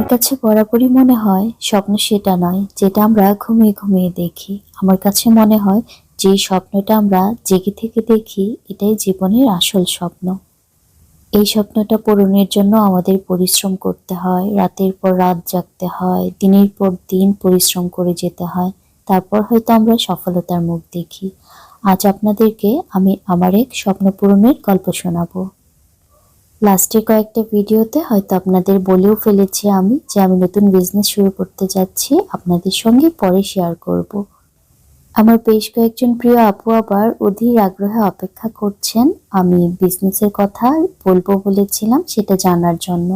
আমার কাছে বরাবরই মনে হয়, স্বপ্ন সেটা নয়, যেটা আমরা ঘুমিয়ে ঘুমিয়ে দেখি। আমার কাছে মনে হয়, যে স্বপ্নটা আমরা জেগে থেকে দেখি, এটাই জীবনের আসল স্বপ্ন। এই স্বপ্নটা পূরণের জন্য আমাদের পরিশ্রম করতে হয়, রাতের পর রাত জাগতে হয়, দিনের পর দিন পরিশ্রম করে যেতে হয়, তারপর হয়তো আমরা সফলতার মুখ দেখি। আজ আপনাদেরকে আমি আমার এক স্বপ্ন পূরণের গল্প শোনাবো। লাস্টের কয়েকটা ভিডিওতে হয়তো আপনাদের বলেও ফেলেছি আমি যে আমি নতুন বিজনেস শুরু করতে যাচ্ছি, আপনাদের সঙ্গে পরে শেয়ার করব। আমার বেশ কয়েকজন প্রিয় আপু আবার অধীর আগ্রহে অপেক্ষা করছেন। আমি বিজনেসের কথা বলব বলেছিলাম, সেটা জানার জন্য।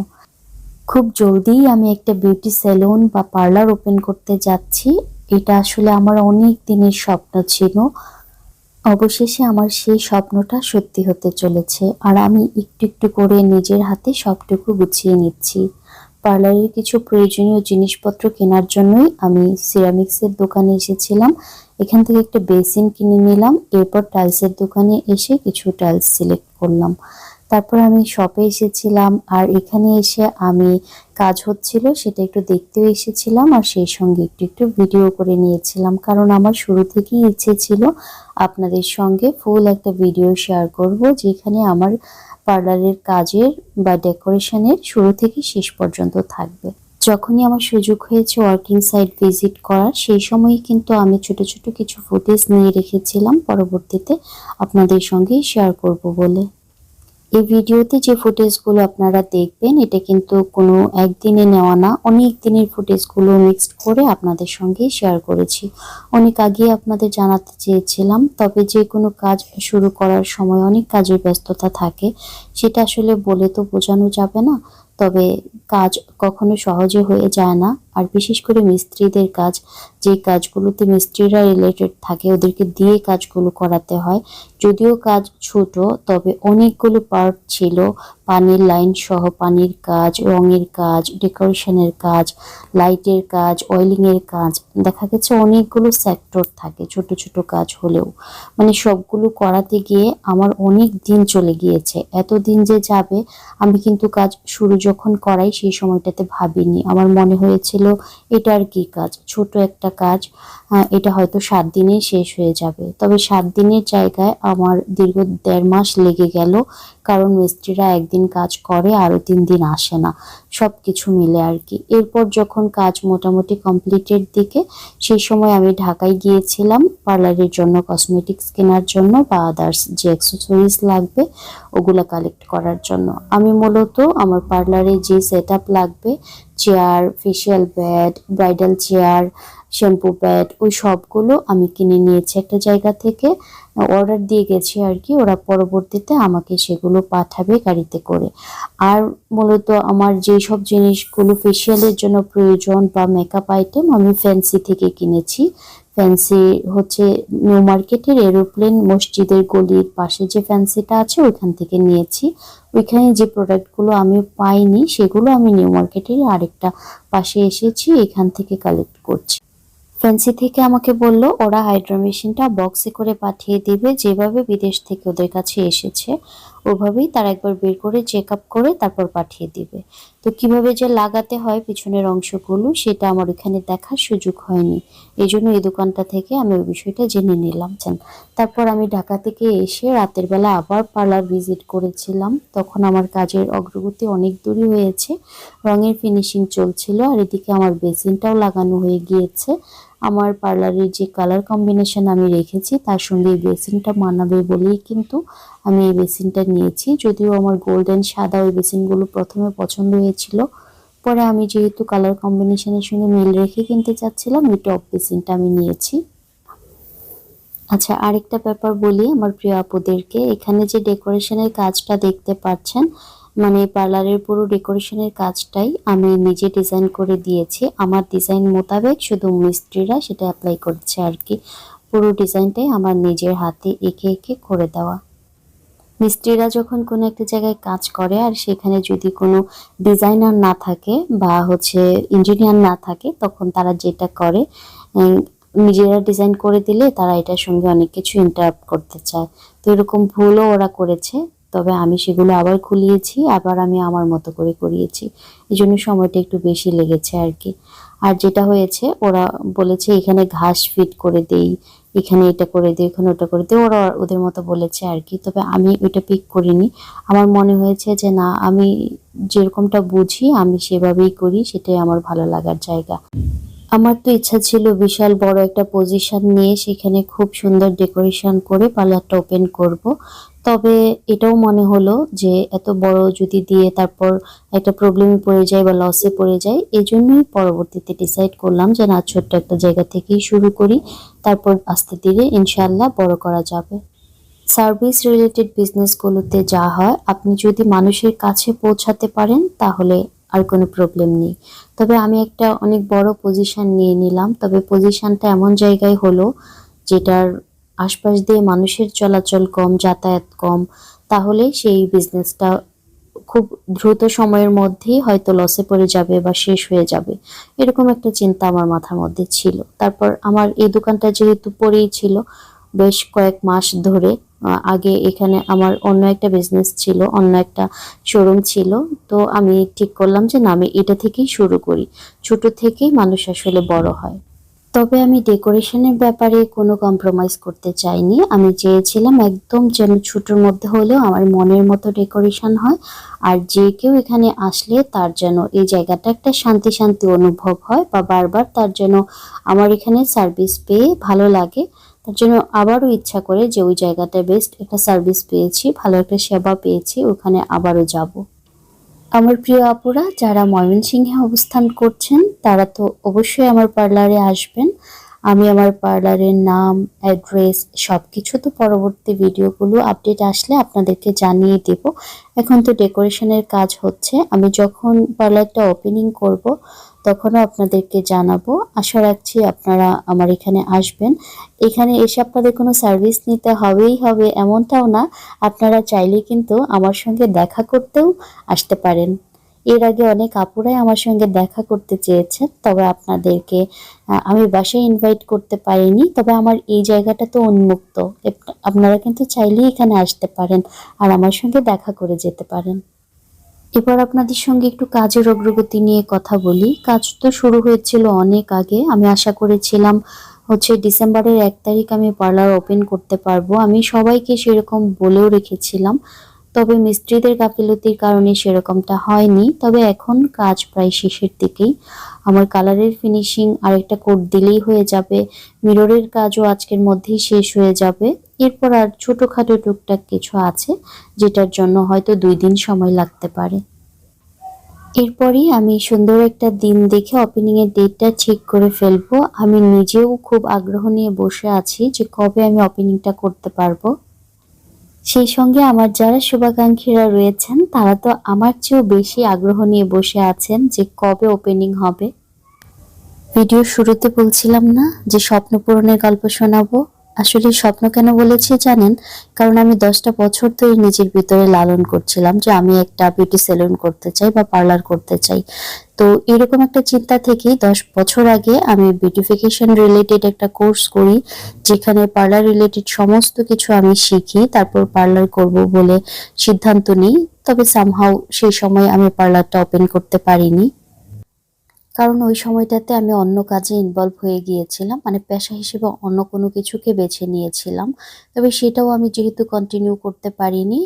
খুব জলদিই আমি একটা বিউটি সেলুন বা পার্লার ওপেন করতে যাচ্ছি। এটা আসলে আমার অনেক দিনের স্বপ্ন ছিল। অবশেষে আমার সেই স্বপ্নটা সত্যি হতে চলেছে আর আমি একটু একটু করে নিজের হাতে সবটুকু গুছিয়ে নিচ্ছি। পার্লারের কিছু প্রয়োজনীয় জিনিসপত্র কেনার জন্যই আমি সিরামিক্সের দোকানে এসেছিলাম। এখান থেকে একটা বেসিন কিনে নিলাম, এরপর টাইলসের দোকানে এসে কিছু টাইলস সিলেক্ট করলাম। তারপর আমি শপে এসেছিলাম আর এখানে এসে আমি কাজ হচ্ছিল, সেটা একটু দেখতেও এসেছিলাম আর সেই সঙ্গে একটু একটু ভিডিও করে নিয়েছিলাম। কারণ আমার শুরু থেকেই ইচ্ছে ছিল আপনাদের সঙ্গে ফুল একটা ভিডিও শেয়ার করব, যেখানে আমার পার্লারের কাজের বা ডেকোরেশনের শুরু থেকে শেষ পর্যন্ত থাকবে। যখনই আমার সুযোগ হয়েছে ওয়ার্কিং সাইট ভিজিট করার, সেই সময়ই কিন্তু আমি ছোট ছোট কিছু ফুটেজ নিয়ে রেখেছিলাম। পরবর্তীতে আপনাদের সঙ্গেই শেয়ার করব বলে। এই ভিডিওতে যে ফুটেজগুলো আপনারা দেখবেন, এটা কিন্তু কোনো একদিনে নেওয়া না। অনেক দিনের ফুটেজগুলো মিক্সড করে আপনাদের সঙ্গে শেয়ার করেছি। অনেক আগে আপনাদের জানাতে চেয়েছিলাম, তবে যে কোনো কাজ শুরু করার সময় অনেক কাজের ব্যস্ততা থাকে, সেটা আসলে বলে তো বোঝানো যাবে না। তবে কাজ কখনো সহজে হয়ে যায় না। আর বিশেষ করে মিস্ত্রিদের কাজ, যে কাজগুলোতে মিস্ত্রিরা রিলেটেড থাকে, ওদেরকে দিয়ে কাজগুলো করাতে হয়। যদিও কাজ ছোট, তবে অনেকগুলো পার্ট ছিল। পানির লাইন সহ পানির কাজ, রঙের কাজ ডেকোরেশনের কাজ লাইটের কাজ অয়েলিংয়ের কাজ। দেখা গেছে অনেকগুলো সেক্টর থাকে ছোট ছোট কাজ হলেও। মানে সবগুলো করাতে গিয়ে আমার অনেক দিন চলে গিয়েছে। এত দিন যে যাবে, আমি কিন্তু কাজ শুরু যখন করাই, সেই সময়টাতে ভাবিনি। আমার মনে হয়েছিল এটা আর কি কাজ? ছোট একটা কাজ এটা হয়তো সাত দিনে শেষ হয়ে যাবে। তবে সাত দিনের জায়গায় আমার দীর্ঘ দেড় মাস লেগে গেল কারণ মিস্ত্রিরা একদিন কাজ করে, আরও তিন দিন আসে না। সব কিছু মিলে আর কি। এরপর যখন কাজ মোটামুটি কমপ্লিটের দিকে, সেই সময় আমি ঢাকায় গিয়েছিলাম। পার্লারের জন্য কসমেটিক্স কেনার জন্য বা আদার্স যে অ্যাক্সেসরিজ লাগবে, ওগুলো কালেক্ট করার জন্য। আমি মূলত আমার পার্লারে যে সেট লাগবে chair facial bed bridal chair shampoo pad ওই সবগুলো আমি কিনে নিয়েছি একটা জায়গা থেকে। অর্ডার দিয়ে গেছি আর কি, ওরা পরবর্তীতে আমাকে সেগুলো পাঠাবে গাড়িতে করে। আর মূলত আমার যেই সব জিনিসগুলো ফেসিয়ালের জন্য প্রয়োজন বা মেকআপ আইটেম আমি ফ্যান্সি থেকে কিনেছি। ফ্যান্সি হচ্ছে নিউ মার্কেটের এরোপ্লেন মসজিদের গলির পাশে যে ফ্যান্সিটা আছে ওইখান থেকে নিয়েছি। ওইখানে যে প্রোডাক্টগুলো আমি পাইনি, সেগুলো আমি নিউ মার্কেটের আরেকটা পাশে এসেছি, এখান থেকে কালেক্ট করছি। ফ্যান্সি থেকে আমাকে বলল, ওরা হাইড্রো মেশিনটা বক্সে করে পাঠিয়ে দিবে, যেভাবে বিদেশ থেকে ওদের কাছে এসেছে, ওভাবেই তারা একবার বের করে চেক আপ করে তারপর পাঠিয়ে দিবে। তো কীভাবে যে লাগাতে হয় পিছনের অংশগুলো, সেটা আমার এখানে দেখার সুযোগ হয়নি। এই জন্য এই দোকানটা থেকে আমি ওই বিষয়টা জেনে নিলাম তারপর আমি ঢাকা থেকে এসে রাতের বেলা আবার পার্লার ভিজিট করেছিলাম। তখন আমার কাজের অগ্রগতি অনেক দূরই হয়েছে। রঙের ফিনিশিং চলছিল আর এদিকে আমার বেসিনটাও লাগানো হয়ে গিয়েছে। আমার পার্লারের যে কালার কম্বিনেশন আমি রেখেছি, তার সঙ্গে এই বেসিনটা মানাবে বলেই কিন্তু আমি এই বেসিনটা নিয়েছি। যদিও আমার গোল্ডেন সাদা ওই বেসিনগুলো প্রথমে পছন্দ হয়েছিল, পরে আমি যেহেতু কালার কম্বিনেশনের সঙ্গে মিল রেখে কিনতে চাচ্ছিলাম, এই টপ বেসিনটা আমি নিয়েছি। আচ্ছা আরেকটা ব্যাপার বলি, আমার প্রিয় আপুদেরকে, এখানে যে ডেকোরেশনের কাজটা দেখতে পাচ্ছেন মানে পার্লারের পুরো ডেকোরেশনের কাজটাই আমি নিজে ডিজাইন করে দিয়েছি। আমার ডিজাইন মোতাবেক শুধু মিস্ত্রিরা সেটা অ্যাপ্লাই করছে আর কি। পুরো ডিজাইনটাই আমার নিজের হাতে এঁকে এঁকে করে দেওয়া। মিস্ত্রিরা যখন কোনো একটা জায়গায় কাজ করে আর সেখানে যদি কোনো ডিজাইনার না থাকে বা হচ্ছে ইঞ্জিনিয়ার না থাকে, তখন তারা যেটা করে নিজেরা ডিজাইন করে দিলে তারা এটার সঙ্গে অনেক কিছু ইন্টারাপ্ট করতে চায়। তো এরকম ভুলও ওরা করেছে। তবে আমি সেগুলো আবার খুলিয়েছি, আবার আমি আমার মতো করে করিয়েছি। এই জন্য সময়টা একটু বেশি লেগেছে আর কি। আর যেটা হয়েছে, ওরা বলেছে এখানে ঘাস ফিট করে দেই, এখানে এটা করে দিই, এখানে ওটা করে দিই, ওরা ওদের মতো বলেছে আর কি। তবে আমি ওইটা পিক করিনি। আমার মনে হয়েছে যে না, আমি যেরকমটা বুঝি, আমি সেভাবেই করি, সেটাই আমার ভালো লাগার জায়গা। আমার তো ইচ্ছা ছিল বিশাল বড় একটা পজিশন নিয়ে সেখানে খুব সুন্দর ডেকোরেশন করে পার্লারটা ওপেন করব। তবে এটাও মনে হলো যে এত বড় যদি দিয়ে তারপর একটা প্রবলেমে পড়ে যায় বা লসে পড়ে যায় এই জন্যই পরবর্তীতে ডিসাইড করলাম যে না, ছোট্ট একটা জায়গা থেকেই শুরু করি। তারপর আস্তে ধীরে ইনশাল্লাহ বড় করা যাবে। সার্ভিস রিলেটেড বিজনেসগুলোতে যা হয়, আপনি যদি মানুষের কাছে পৌঁছাতে পারেন, তাহলে আর কোনো প্রবলেম নেই। তবে আমি একটা অনেক বড় পজিশন নিয়ে নিলাম। তবে পজিশনটা এমন জায়গায় হলো, যেটার আশপাশ দিয়ে মানুষের চলাচল কম, যাতায়াত কম, তাহলে সেই বিজনেসটা খুব দ্রুত সময়ের মধ্যেই হয়তো লসে পড়ে যাবে বা শেষ হয়ে যাবে। এরকম একটা চিন্তা আমার মাথার মধ্যে ছিল। তারপর আমার এই দোকানটা যেহেতু পড়েই ছিল, বেশ কয়েক মাস ধরে আগে এখানে আমার অন্য একটা বিজনেস ছিল, অন্য একটা শোরুম ছিল। তো আমি ঠিক করলাম যে না, আমি এটা থেকেই শুরু করি। ছোট থেকেই মানুষ আসলে বড় হয়। তবে আমি ডেকোরেশনের ব্যাপারে কোনো কম্প্রোমাইজ করতে চাইনি। আমি চেয়েছিলাম একদম যেন ছোটোর মধ্যে হলেও আমার মনের মতো ডেকোরেশন হয়, আর যে কেউ এখানে আসলে তার যেন এই জায়গাটা একটা শান্তি শান্তি অনুভব হয়, বা বারবার তার যেন আমার এখানে সার্ভিস পেয়ে ভালো লাগে। তার জন্য আবারও ইচ্ছা করে যে ওই জায়গাটা বেস্ট একটা সার্ভিস পেয়েছি, ভালো একটা সেবা পেয়েছি, ওখানে আবারও যাব। আমার প্রিয় আপুরা, যারা ময়মনসিংহে অবস্থান করছেন, তারা তো অবশ্যই আমার পার্লারে আসবেন। আমি আমার পার্লারের নাম, অ্যাড্রেস সব কিছু তো পরবর্তী ভিডিওগুলো আপডেট আসলে আপনাদেরকে জানিয়ে দেব। এখন তো ডেকোরেশনের কাজ হচ্ছে। আমি যখন পার্লারটা ওপেনিং করব তখনও আপনাদেরকে জানাব। আশা রাখছি আপনারা আমার এখানে আসবেন। এখানে এসে আপনাদের কোনো সার্ভিস নিতে হবেই হবে এমনটাও না। আপনারা চাইলে কিন্তু আমার সঙ্গে দেখা করতেও আসতে পারেন। এর আগে অনেক আপুরাই আমার সঙ্গে দেখা করতে চেয়েছেন, তবে আপনাদেরকে আমি বাসায় ইনভাইট করতে পারিনি, তবে আমার এই জায়গাটা তো উন্মুক্ত। আপনারা কিন্তু চাইলেই এখানে আসতে পারেন আর আমার সঙ্গে দেখা করে যেতে পারেন। এবার আপনাদের সঙ্গে একটু কাজের অগ্রগতি নিয়ে কথা বলি। কাজ তো শুরু হয়েছিল অনেক আগে। আমি আশা করেছিলাম হচ্ছে ডিসেম্বরের এক তারিখ আমি পার্লার ওপেন করতে পারব। আমি সবাইকে সেরকম বলেও রেখেছিলাম, তবে মিস্ত্রিদের গাফিলতির কারণে সেরকমটা হয়নি। তবে এখন কাজ প্রায় শেষের দিকেই। আমার কালারের ফিনিশিং আরেকটা কোট দিলেই হয়ে যাবে। মিররের কাজও আজকের মধ্যেই শেষ হয়ে যাবে। এরপর আর ছোটোখাটো টুকটাক কিছু আছে, যেটার জন্য হয়তো দুই দিন সময় লাগতে পারে। এরপরই আমি সুন্দর একটা দিন দেখে ওপেনিং এর ডেটটা ঠিক করে ফেলব। আমি নিজেও খুব আগ্রহ নিয়ে বসে আছি যে কবে আমি ওপেনিংটা করতে পারব। সেই সঙ্গে আমার যারা শুভাকাঙ্ক্ষীরা রয়েছেন, তারা তো আমার চেয়েও বেশি আগ্রহ নিয়ে বসে আছেন যে কবে ওপেনিং হবে। ভিডিও শুরুতে বলছিলাম না যে স্বপ্ন পূরণের গল্প শোনাবো? আসলে স্বপ্ন কেন বলেছি জানেন? কারণ আমি দশটা বছর ধরে নিজের ভিতরে লালন করছিলাম যে আমি একটা বিউটি সেলুন করতে চাই বা পার্লার করতে চাই। তো এরকম একটা চিন্তা থেকেই দশ বছর আগে আমি বিউটিফিকেশন রিলেটেড একটা কোর্স করি, যেখানে পার্লার রিলেটেড সমস্ত কিছু আমি শিখি, তারপর পার্লার করব বলে সিদ্ধান্ত নিই। তবে সামহাও সেই সময় আমি পার্লারটা ওপেন করতে পারিনি। কারণ ওই সময়টাতে আমি অন্য কাজে ইনভলভ হয়ে গিয়েছিলাম মানে পেশা হিসেবে অন্য কোনো কিছুকে বেছে নিয়েছিলাম। তবে সেটাও আমি যেহেতু কন্টিনিউ করতে পারিনি,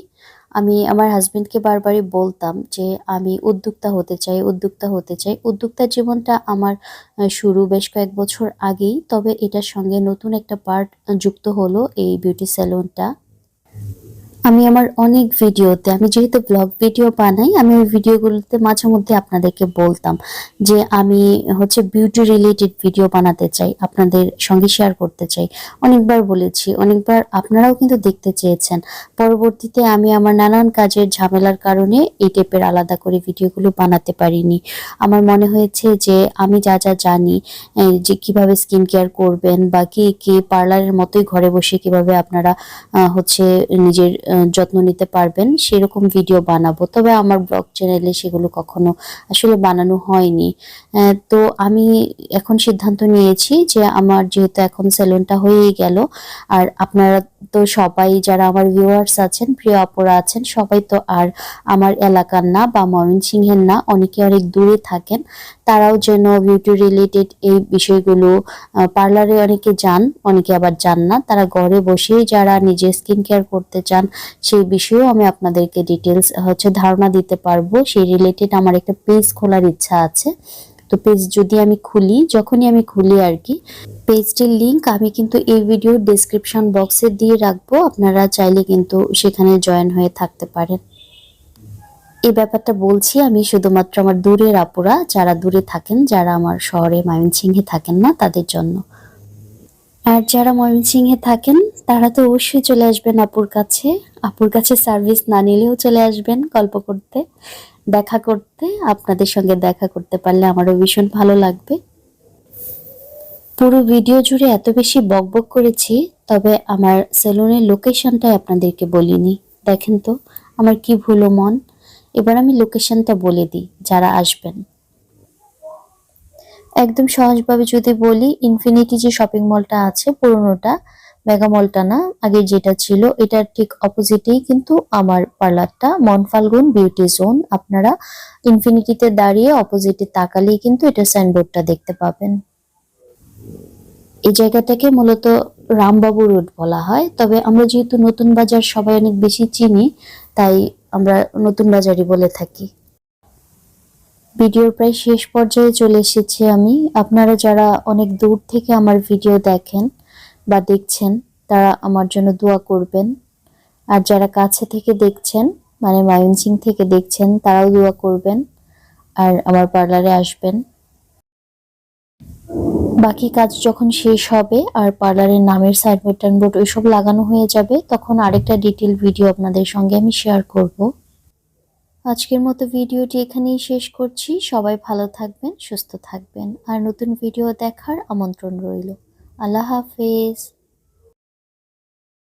আমি আমার হাজবেন্ডকে বারবারই বলতাম যে আমি উদ্যোক্তা হতে চাই, উদ্যোক্তা হতে চাই। উদ্যোক্তা জীবনটা আমার শুরু বেশ কয়েক বছর আগেই, তবে এটার সঙ্গে নতুন একটা পার্ট যুক্ত হলো এই বিউটি স্যালুনটা আমি আমার অনেক ভিডিওতে, আমি যেহেতু ব্লগ ভিডিও বানাই, আমি ওই ভিডিওগুলোতে মাঝে মধ্যে আপনাদেরকে বলতাম যে আমি হচ্ছে বিউটি রিলেটেড ভিডিও বানাতে চাই, আপনাদের সঙ্গে শেয়ার করতে চাই। অনেকবার বলেছি, অনেকবার আপনারাও কিন্তু দেখতে চেয়েছেন। পরবর্তীতে আমি আমার নানান কাজের ঝামেলার কারণে এই টাইপের আলাদা করে ভিডিওগুলো বানাতে পারিনি। আমার মনে হয়েছে যে আমি যা যা জানি যে কীভাবে স্কিন কেয়ার করবেন বা কি কি পার্লারের মতোই ঘরে বসে কীভাবে আপনারা হচ্ছে নিজের যত্ন নিতে পারবেন, সেরকম ভিডিও বানাবো। তবে আমার ব্লগ চ্যানেলে সেগুলো কখনো আসলে বানানো হয়নি। তো আমি এখন সিদ্ধান্ত নিয়েছি যে আমার যেহেতু এখন সেলুনটা হয়েই গেল, আর আপনারা তো সবাই যারা আমার ভিউয়ার্স আছেন, প্রিয় অপরা আছেন, সবাই তো আর আমার এলাকার না বা ময়মনসিংহের না, অনেকে অনেক দূরে থাকেন, তারাও যেন বিউটি রিলেটেড এই বিষয়গুলো পার্লারে অনেকে যান, অনেকে আবার যান না। তারা ঘরে বসেই যারা নিজে স্কিন কেয়ার করতে চান সেই বিষয়েও আমি আপনাদেরকে ডিটেলস হচ্ছে ধারণা দিতে পারব। সেই রিলেটেড আমার একটা পেজ খোলার ইচ্ছা আছে। তো পেজ যদি আমি খুলি, যখনই আমি খুলি আর কি পেজটির লিংক আমি কিন্তু এই ভিডিওর ডেসক্রিপশন বক্সে দিয়ে রাখব। আপনারা চাইলে কিন্তু সেখানে জয়েন হয়ে থাকতে পারেন। এই ব্যাপারটা বলছি আমি শুধুমাত্র আমার দূরের আপুরা, যারা দূরে থাকেন, যারা আমার শহরে ময়মনসিংহে থাকেন না, তাদের জন্য। আর যারা ময়মনসিংহে থাকেন তারা তো অবশ্যই চলে আসবেন আপুর কাছে। আপুর কাছে সার্ভিস না নিলেও চলে আসবেন গল্প করতে, দেখা করতে, আপনাদের সঙ্গে দেখা করতে পারলে আমারও ভীষণ ভালো লাগবে। পুরো ভিডিও জুড়ে এত বেশি বকবক করেছি, তবে আমার সেলুনের লোকেশনটাই আপনাদেরকে বলিনি। দেখেন তো, আমার কি ভুলো মন। এবার আমি লোকেশনটা বলে দিই, যারা আসবেন। একদম সহজভাবে যদি বলি ইনফিনিটি যে শপিং মলটা আছে, পুরোনোটা মেগা মলটা না, আগে যেটা ছিল এটার ঠিক অপোজিটেই কিন্তু আমার পার্লারটা মনফাল্গুন বিউটি জোন আপনারা ইনফিনিটিতে দাঁড়িয়ে অপোজিটে তাকালেই কিন্তু এটা সাইনবোর্ডটা দেখতে পাবেন। এই জায়গাটাকে মূলত রামবাবু রোড বলা হয়, তবে আমরা যেহেতু নতুন বাজার সবাই অনেক বেশি চিনি, তাই আমরা নতুন বাজারই বলে থাকি। ভিডিওর প্রায় শেষ পর্যায়ে চলে এসেছি আমি। আপনারা যারা অনেক দূর থেকে আমার ভিডিও দেখেন বা দেখছেন, তারা আমার জন্য দোয়া করবেন। আর যারা কাছে থেকে দেখছেন মানে ময়মনসিং থেকে দেখছেন, তারাও দোয়া করবেন। আর আমার পার্লারে আসবেন। বাকি কাজ যখন শেষ হবে, আর পার্লারের নামের সাইনবোর্ড টাইনবোর্ড ওইসব লাগানো হয়ে যাবে, তখন আরেকটা ডিটেল ভিডিও আপনাদের সঙ্গে আমি শেয়ার করব। আজকের মতো ভিডিওটি এখানেই শেষ করছি। সবাই ভালো থাকবেন, সুস্থ থাকবেন। আর নতুন ভিডিও দেখার আমন্ত্রণ রইল। আল্লাহ হাফেজ।